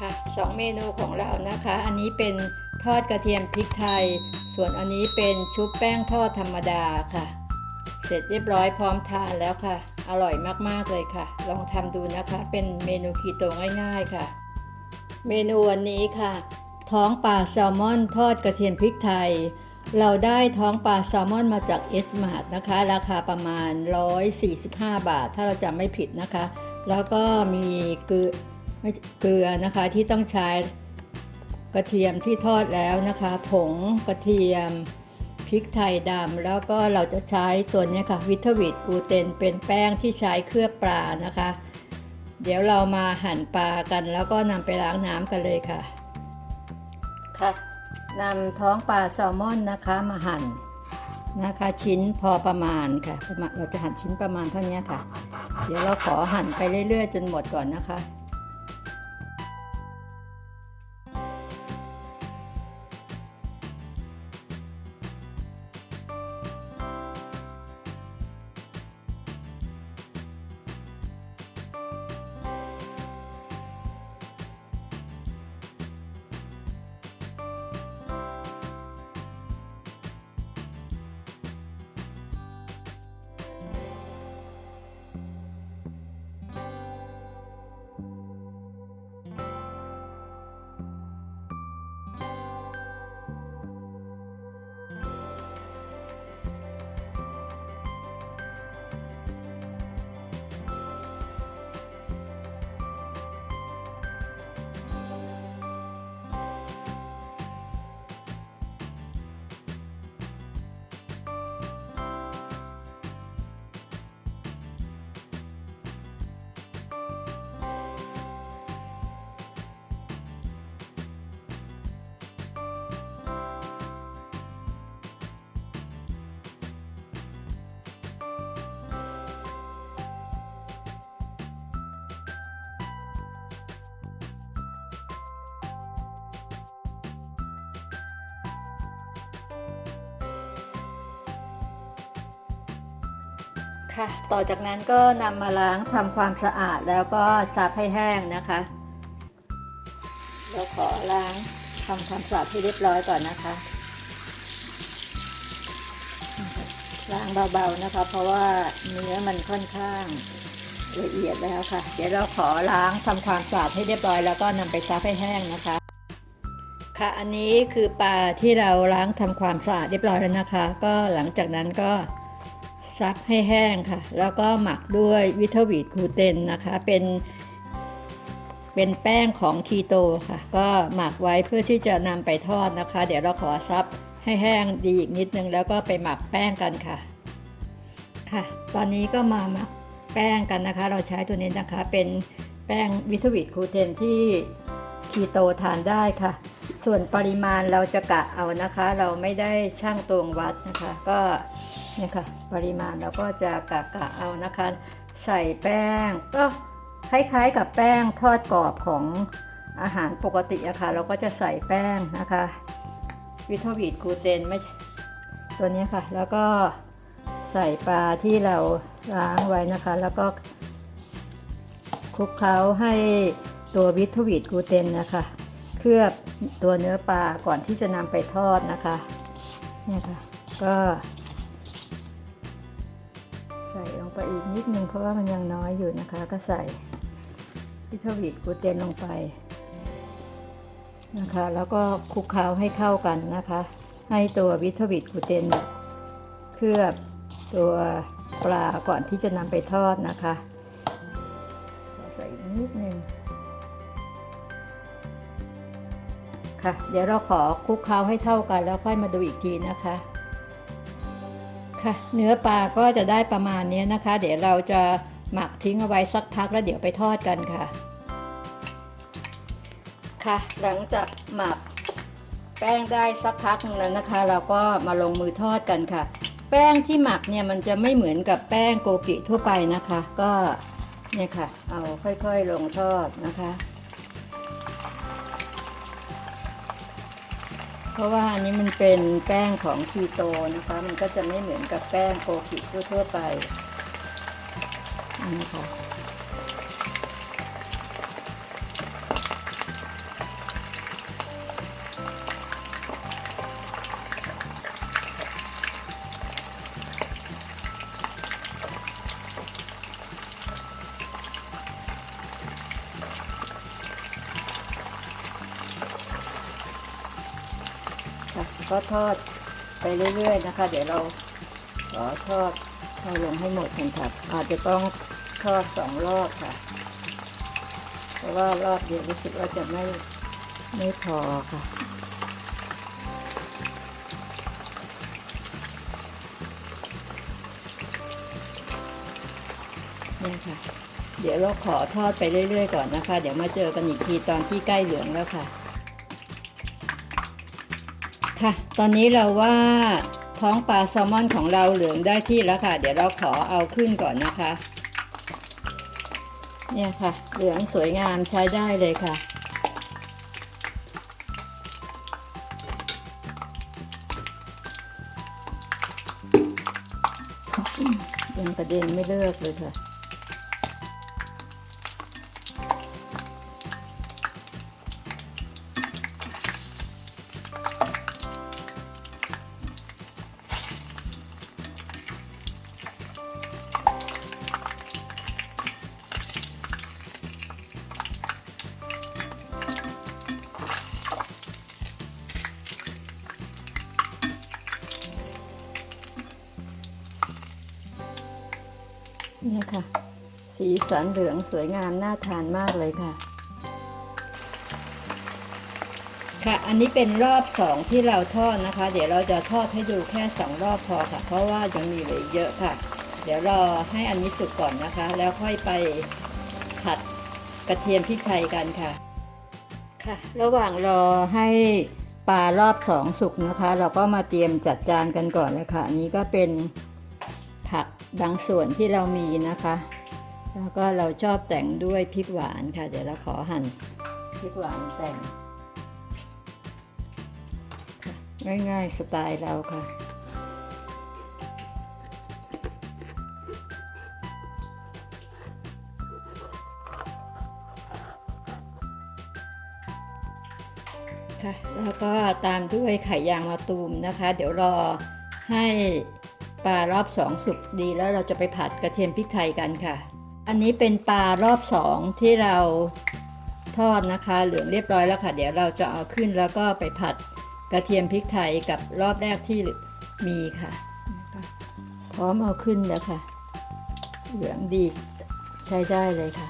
ค่ะสองเมนูของเรานะคะ อันนี้เป็นทอดกระเทียมพริกไทย ส่วนอันนี้เป็นชุบแป้งทอดธรรมดาค่ะ เสร็จเรียบร้อยพร้อมทานแล้วค่ะ อร่อยมากๆเลยค่ะ ลองทำดูนะคะ เป็นเมนูคีโตง่ายๆค่ะ เมนูวันนี้ค่ะ ท้องปลาแซลมอนทอดกระเทียมพริกไทย เราได้ท้องปลาแซลมอนมาจากเอสมาร์ทนะคะ ราคาประมาณ 145 บาท ถ้าเราจำไม่ผิดนะคะ แล้วก็มีเกลือ เกลือนะคะที่ต้องใช้กระเทียมที่ทอดแล้วนะคะ ผงกระเทียมพริกไทยดำแล้วก็เราจะใช้ตัวนี้ค่ะวิทวิตกูเตนเป็นแป้งที่ใช้เคลือบปลานะคะ เดี๋ยวเรามาหั่นปลากัน แล้วก็นำไปล้างน้ำกันเลยค่ะค่ะนำท้องปลาแซลมอนนะคะมาหั่นนะคะชิ้นพอประมาณค่ะประมาณเราจะหั่นชิ้นประมาณเท่านี้ค่ะ เดี๋ยวเราขอหั่นไปเรื่อยๆ จนหมดก่อนนะคะ ค่ะ ต่อจากนั้นก็นำมาล้างทำความสะอาดแล้วก็ซับให้แห้งนะคะ เราขอล้างทำความสะอาดให้เรียบร้อยก่อนนะคะ ล้างเบาๆนะคะ เพราะว่าเนื้อมันค่อนข้างละเอียดแล้วค่ะ เดี๋ยวเราขอล้างทำความสะอาดให้เรียบร้อย แล้วก็นำไปซับให้แห้งนะคะ ค่ะอันนี้คือปลาที่เราล้างทำความสะอาดเรียบร้อยแล้วนะคะ ก็หลังจากนั้นก็ ซักให้แห้งค่ะ แล้วก็หมักด้วยวิทวีตกลูเตนนะคะ เป็น เป็นแป้งของคีโตค่ะ ก็หมักไว้เพื่อที่จะนำไปทอดนะคะ เดี๋ยวเราขอซับให้แห้งดีอีกนิดนึง แล้วก็ไปหมักแป้งกันค่ะ ค่ะ ตอนนี้ก็มาหมักแป้งกันนะคะ เราใช้ตัวนี้นะคะ เป็นแป้งวิทวีตกลูเตนที่คีโตทานได้ค่ะ ส่วนปริมาณเราจะกะเอานะคะ เราไม่ได้ช่างตวงวัดนะคะ ก็ เนี่ยค่ะ ปริมาณเราก็จะกะกะเอานะคะ ใส่แป้งก็คล้ายๆ กับแป้งทอดกรอบของอาหารปกติอะค่ะ เราก็จะใส่แป้งนะคะวิทวีตกลูเตนไม่ตัวนี้ค่ะ แล้วก็ใส่ปลาที่เราล้างไว้นะคะ แล้วก็คลุกเคล้าให้ตัววิทวีตกลูเตนนะคะเคลือบตัวเนื้อปลาก่อนที่จะนำไปทอดนะคะเนี่ยค่ะ ก็ ไปอีกนิดนึงเพราะว่ามันยังน้อยอยู่นะคะ ก็ใส่วิทวีตกูเตนลงไปนะคะ แล้วก็คลุกเคล้าให้เข้ากันนะคะ ให้ตัววิทวีตกูเตนเคลือบตัวปลาก่อนที่จะนำไปทอดนะคะใส่อีกนิดนึงค่ะ เดี๋ยวเราขอคลุกเคล้าให้เท่ากันแล้วค่อยมาดูอีกทีนะคะ ค่ะเนื้อปลาก็จะได้ประมาณนี้นะคะ เดี๋ยวเราจะหมักทิ้งเอาไว้สักพักแล้วเดี๋ยวไปทอดกันค่ะ ค่ะ หลังจากหมักแป้งได้สักพักนึงแล้วนะคะ เราก็มาลงมือทอดกันค่ะ แป้งที่หมักเนี่ยมันจะไม่เหมือนกับแป้งโกกิทั่วไปนะคะ ก็เนี่ยค่ะ เอาค่อยๆลงทอดนะคะ เพราะว่าอันนี้มันเป็นแป้งของคีโตนะคะ มันก็จะไม่เหมือนกับแป้งโกกิทั่วๆไปอันนี้ค่ะ ก็ทอดไปเรื่อยๆนะคะ เดี๋ยวเราขอทอดให้ลงให้หมดกันค่ะอาจจะต้องทอดสองรอบค่ะ เพราะว่ารอบเดียวรู้สึกว่าจะไม่ไม่พอค่ะเนี่ยค่ะ เดี๋ยวเราขอทอดไปเรื่อยๆก่อนนะคะ เดี๋ยวมาเจอกันอีกทีตอนที่ใกล้เหลืองแล้วค่ะ ค่ะ ตอนนี้เราว่าท้องปลาแซลมอนของเราเหลืองได้ที่แล้วค่ะ เดี๋ยวเราขอเอาขึ้นก่อนนะคะ เนี่ยค่ะ เหลืองสวยงามใช้ได้เลยค่ะยังประเด็นไม่เลิกเลยค่ะ นี่ค่ะ สีสันเหลืองสวยงามน่าทานมากเลยค่ะ ค่ะ อันนี้เป็นรอบสองที่เราทอดนะคะ เดี๋ยวเราจะทอดให้ดูแค่สองรอบพอค่ะ เพราะว่ายังมีเหลือเยอะค่ะ เดี๋ยวรอให้อันนี้สุกก่อนนะคะ แล้วค่อยไปผัดกระเทียมพริกไทยกันค่ะ ค่ะ ระหว่างรอให้ปลารอบสองสุกนะคะ เราก็มาเตรียมจัดจานกันก่อนเลยค่ะ อันนี้ก็เป็น บางส่วนที่เรามีนะคะ แล้วก็เราชอบแต่งด้วยพริกหวานค่ะ เดี๋ยวเราขอหั่นพริกหวานแต่งง่ายๆสไตล์เราค่ะค่ะแล้วก็ตามด้วยไข่ยางมะตูมนะคะ เดี๋ยวรอให้ ปลารอบสองสุกดีแล้วเราจะไปผัดกระเทียมพริกไทยกันค่ะ อันนี้เป็นปลารอบสองที่เราทอดนะคะ เหลืองเรียบร้อยแล้วค่ะ เดี๋ยวเราจะเอาขึ้นแล้วก็ไปผัดกระเทียมพริกไทยกับรอบแรกที่มีค่ะ พร้อมเอาขึ้นแล้วค่ะ เหลืองดีใช้ได้เลยค่ะ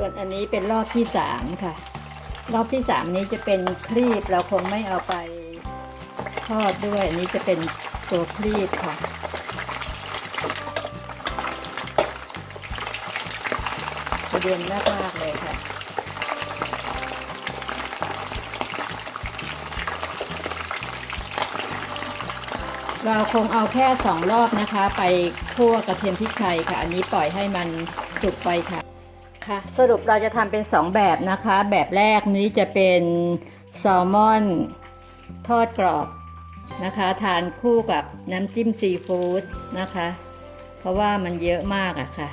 ส่วนอันนี้เป็นรอบที่สามค่ะ รอบที่สามนี้จะเป็นครีบเราคงไม่เอาไปทอดด้วยอันนี้จะเป็นตัวครีบค่ะประเด็นมากมากเลยค่ะ เราคงเอาแค่สองรอบนะคะ ไปคั่วกระเทียมพริกไทยค่ะ อันนี้ปล่อยให้มันสุกไปค่ะ ค่ะสรุปเราจะทำเป็น 2 แบบนะคะ แบบแรกนี้จะเป็นแซลมอนทอดกรอบนะคะ ทานคู่กับน้ำจิ้มซีฟู้ดนะคะ เพราะว่ามันเยอะมากอะค่ะ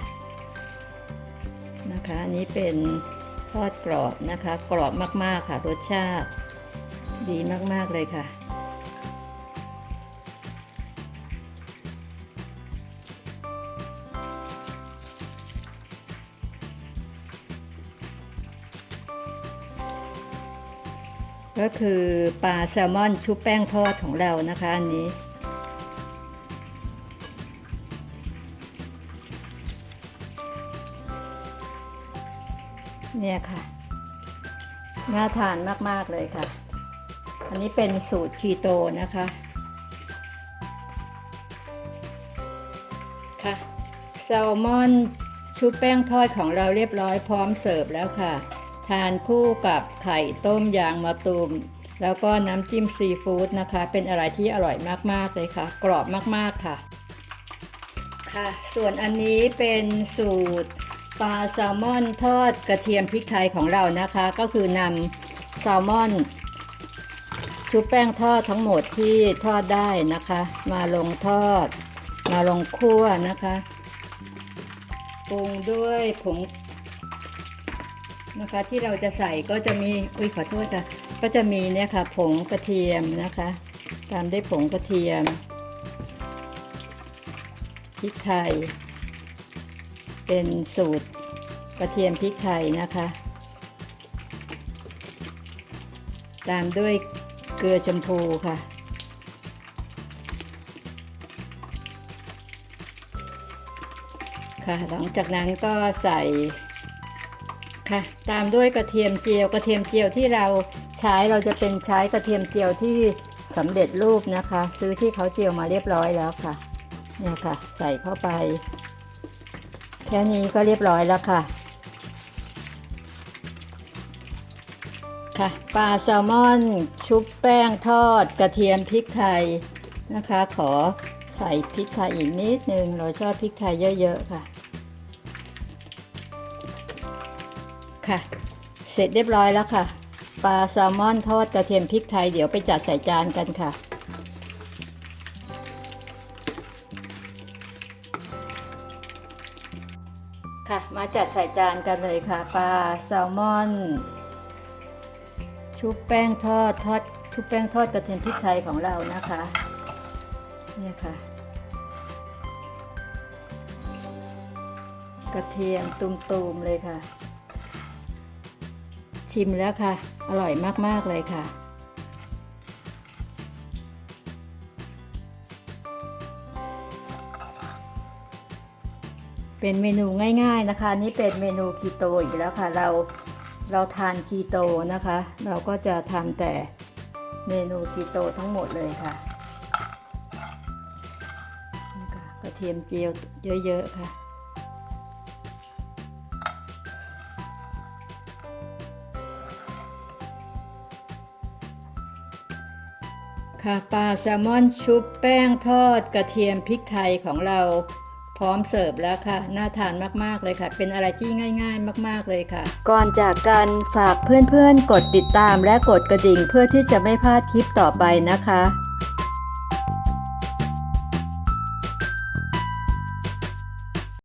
นะคะอันนี้เป็นทอดกรอบนะคะ กรอบมากๆค่ะรสชาติดีมากๆเลยค่ะ ก็คือปลาแซลมอนชุบแป้งทอดของเรานะคะอันนี้ เนี่ยค่ะ น่าทานมาก ๆ เลยค่ะ อันนี้เป็นสูตรคีโตนะคะค่ะแซลมอนชุบแป้งทอดของเราเรียบร้อยพร้อมเสิร์ฟแล้วค่ะ ทานคู่กับไข่ต้มยางมะตูม แล้วก็น้ำจิ้มซีฟู้ดนะคะ เป็นอะไรที่อร่อยมากๆเลยค่ะ กรอบมากๆค่ะ ค่ะ ส่วนอันนี้เป็นสูตรปลาแซลมอนทอดกระเทียมพริกไทยของเรานะคะ ก็คือนำแซลมอน ชุบแป้งทอดทั้งหมดที่ทอดได้นะคะ มาลงทอด มาลงคั่วนะคะปรุงด้วยผง นะคะที่เราจะใส่ก็จะมีอุ้ยขอโทษค่ะ ก็จะมีเนี่ยค่ะผงกระเทียมนะคะ ตามด้วยผงกระเทียมพริกไทย เป็นสูตรกระเทียมพริกไทยนะคะ ตามด้วยเกลือชมพูค่ะค่ะหลังจากนั้นก็ใส่ ค่ะ ตามด้วยกระเทียมเจียว กระเทียมเจียวที่เราใช้เราจะเป็นใช้กระเทียมเจียวที่สำเร็จรูปนะคะ ซื้อที่เขาเจียวมาเรียบร้อยแล้วค่ะเนี่ยค่ะ ใส่เข้าไป แค่นี้ก็เรียบร้อยแล้วค่ะ ค่ะปลาแซลมอน ชุบแป้งทอด กระเทียมพริกไทยนะคะ ขอใส่พริกไทยอีกนิดนึงเราชอบพริกไทยเยอะ ๆ ค่ะ ค่ะ เสร็จเรียบร้อยแล้วค่ะ ปลาแซลมอนทอดกระเทียมพริกไทยเดี๋ยวไปจัดใส่จานกันค่ะ ค่ะ มาจัดใส่จานกันเลยค่ะ ปลาแซลมอน ชุบแป้งทอดทอดชุบแป้งทอดกระเทียมพริกไทยของเรานะคะเนี่ยค่ะ กระเทียมตุมๆเลยค่ะ ชิมแล้วค่ะ อร่อยมาก ๆ เลยค่ะ เป็นเมนูง่าย ๆนะคะ นี่เป็นเมนูคีโตอีกแล้วค่ะ เราเราทานคีโตนะคะ เราก็จะทำแต่เมนูคีโตทั้งหมดเลยค่ะนี่ค่ะกระเทียมเจียวเยอะ ๆ ค่ะ ค่ะปลาแซลมอนชุบแป้งทอดกระเทียมพริกไทยของเราพร้อมเสิร์ฟแล้วค่ะ น่าทานมากๆเลยค่ะ เป็นอะไรที่ง่ายๆ มากๆเลยค่ะ ก่อนจากกันฝากเพื่อนๆ กดติดตามและกดกระดิ่งเพื่อที่จะไม่พลาดคลิปต่อไปนะคะ